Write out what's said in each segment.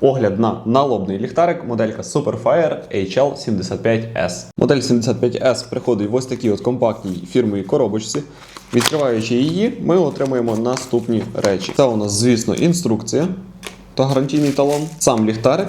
Огляд на налобний ліхтарик, моделька Superfire HL75S. Модель 75S приходить в ось такій от компактній фірмовій коробочці. Відкриваючи її, ми отримуємо наступні речі. Це у нас, звісно, інструкція та гарантійний талон, сам ліхтарик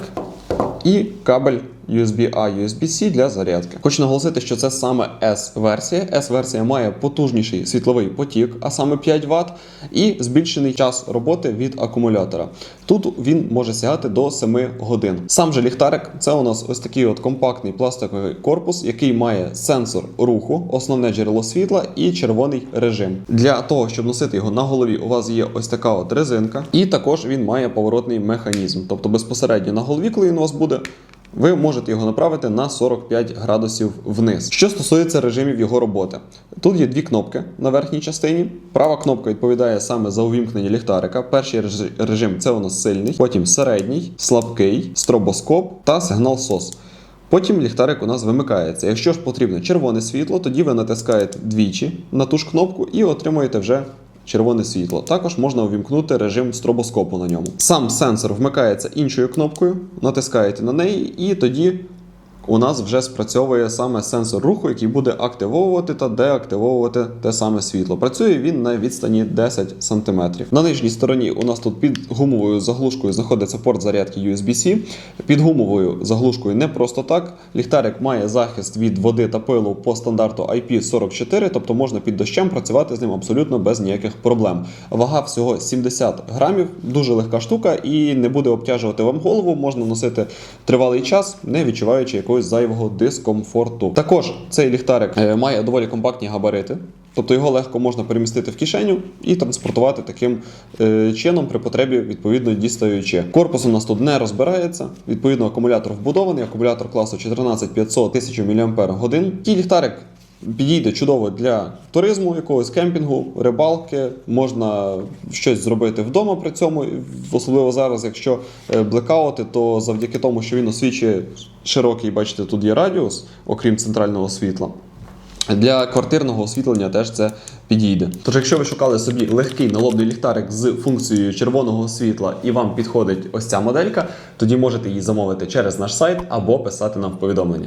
і кабель USB-A, USB-C для зарядки. Хочу наголосити, що це саме S-версія. S-версія має потужніший світловий потік, а саме 5 Вт, і збільшений час роботи від акумулятора. Тут він може сягати до 7 годин. Сам же ліхтарик це у нас ось такий от компактний пластиковий корпус, який має сенсор руху, основне джерело світла і червоний режим. Для того, щоб носити його на голові, у вас є ось така от резинка, і також він має поворотний механізм. Тобто безпосередньо на голові, коли він у вас буде, ви можете його направити на 45 градусів вниз. Що стосується режимів його роботи, тут є дві кнопки на верхній частині. Права кнопка відповідає саме за увімкнення ліхтарика. Перший режим це у нас сильний, потім середній, слабкий, стробоскоп та сигнал SOS. Потім ліхтарик у нас вимикається. Якщо ж потрібно червоне світло, тоді ви натискаєте двічі на ту ж кнопку і отримуєте вже червоне світло. Також можна увімкнути режим стробоскопу на ньому. Сам сенсор вмикається іншою кнопкою, натискаєте на неї, і тоді у нас вже спрацьовує саме сенсор руху, який буде активовувати та деактивовувати те саме світло. Працює він на відстані 10 см. На нижній стороні у нас тут під гумовою заглушкою знаходиться порт зарядки USB-C. Під гумовою заглушкою не просто так. Ліхтарик має захист від води та пилу по стандарту IP44, тобто можна під дощем працювати з ним абсолютно без ніяких проблем. Вага всього 70 грамів, дуже легка штука і не буде обтяжувати вам голову. Можна носити тривалий час, не відчуваючи якогось зайвого дискомфорту. Також цей ліхтарик е, має доволі компактні габарити. Тобто його легко можна перемістити в кишеню і транспортувати таким е, чином при потребі, відповідно дістаючи. Корпус у нас тут не розбирається. Відповідно, акумулятор вбудований, акумулятор класу 14500 1000 мАч. Такий ліхтарик підійде чудово для туризму, якогось кемпінгу, рибалки. Можна щось зробити вдома при цьому. Особливо зараз, якщо е, блекаути, то завдяки тому, що він освічує широкий, бачите, тут є радіус, окрім центрального світла. Для квартирного освітлення теж це підійде. Тож, якщо ви шукали собі легкий налобний ліхтарик з функцією червоного світла і вам підходить ось ця моделька, тоді можете її замовити через наш сайт або писати нам в повідомлення.